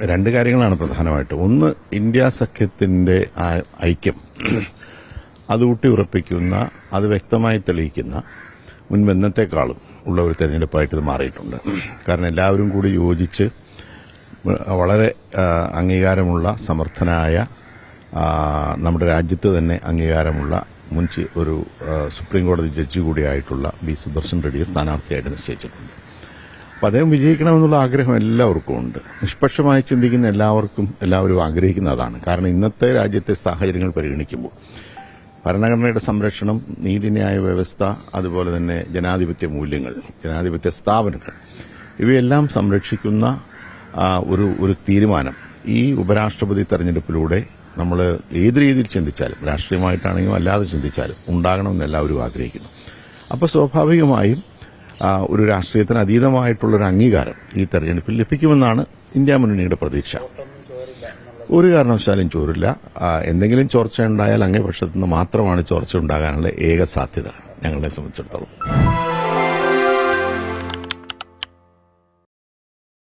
രണ്ട് കാര്യങ്ങളാണ് പ്രധാനമായിട്ട്. ഒന്ന് ഇന്ത്യ സഖ്യത്തിന്റെ ഐക്യം. അത് ഊട്ടി ഉറപ്പിക്കുന്ന അത് വ്യക്തമായി തെളിയിക്കുന്ന മുൻപെന്നത്തെക്കാളും ഉള്ള ഒരു തെരഞ്ഞെടുപ്പായിട്ട് ഇത് മാറിയിട്ടുണ്ട്. കാരണം എല്ലാവരും കൂടി യോജിച്ച് വളരെ അംഗീകാരമുള്ള സമർത്ഥനായ നമ്മുടെ രാജ്യത്ത് തന്നെ അംഗീകാരമുള്ള മുൻ ഒരു സുപ്രീം കോടതി ജഡ്ജി കൂടിയായിട്ടുള്ള ബി സുദർശൻ റെഡ്ഡിയെ സ്ഥാനാർത്ഥിയായിട്ട് നിശ്ചയിച്ചിട്ടുണ്ട്. അപ്പം അദ്ദേഹം വിജയിക്കണമെന്നുള്ള ആഗ്രഹം എല്ലാവർക്കും ഉണ്ട്. നിഷ്പക്ഷമായി ചിന്തിക്കുന്ന എല്ലാവർക്കും എല്ലാവരും ആഗ്രഹിക്കുന്ന അതാണ് കാരണം ഇന്നത്തെ രാജ്യത്തെ സാഹചര്യങ്ങൾ പരിഗണിക്കുമ്പോൾ ഭരണഘടനയുടെ സംരക്ഷണം നീതിന്യായ വ്യവസ്ഥ അതുപോലെ തന്നെ ജനാധിപത്യ മൂല്യങ്ങൾ ജനാധിപത്യ സ്ഥാപനങ്ങൾ ഇവയെല്ലാം സംരക്ഷിക്കുന്ന ഒരു ഒരു തീരുമാനം. ഈ ഉപരാഷ്ട്രപതി തെരഞ്ഞെടുപ്പിലൂടെ നമ്മൾ ഏത് രീതിയിൽ ചിന്തിച്ചാലും രാഷ്ട്രീയമായിട്ടാണെങ്കിലും അല്ലാതെ ചിന്തിച്ചാലും ഉണ്ടാകണമെന്ന് എല്ലാവരും ആഗ്രഹിക്കുന്നു. അപ്പോൾ സ്വാഭാവികമായും ഒരു രാഷ്ട്രീയത്തിന് അതീതമായിട്ടുള്ളൊരു അംഗീകാരം ഈ തെരഞ്ഞെടുപ്പിൽ ലഭിക്കുമെന്നാണ് ഇന്ത്യ മുന്നണിയുടെ പ്രതീക്ഷ. ഒരു കാരണവശാലും ചോരില്ല എന്തെങ്കിലും ചോർച്ച ഉണ്ടായാൽ അങ്ങേ പക്ഷത്തു നിന്ന് മാത്രമാണ് ചോർച്ച ഉണ്ടാകാനുള്ള ഏക സാധ്യത ഞങ്ങളെ സംബന്ധിച്ചിടത്തോളം.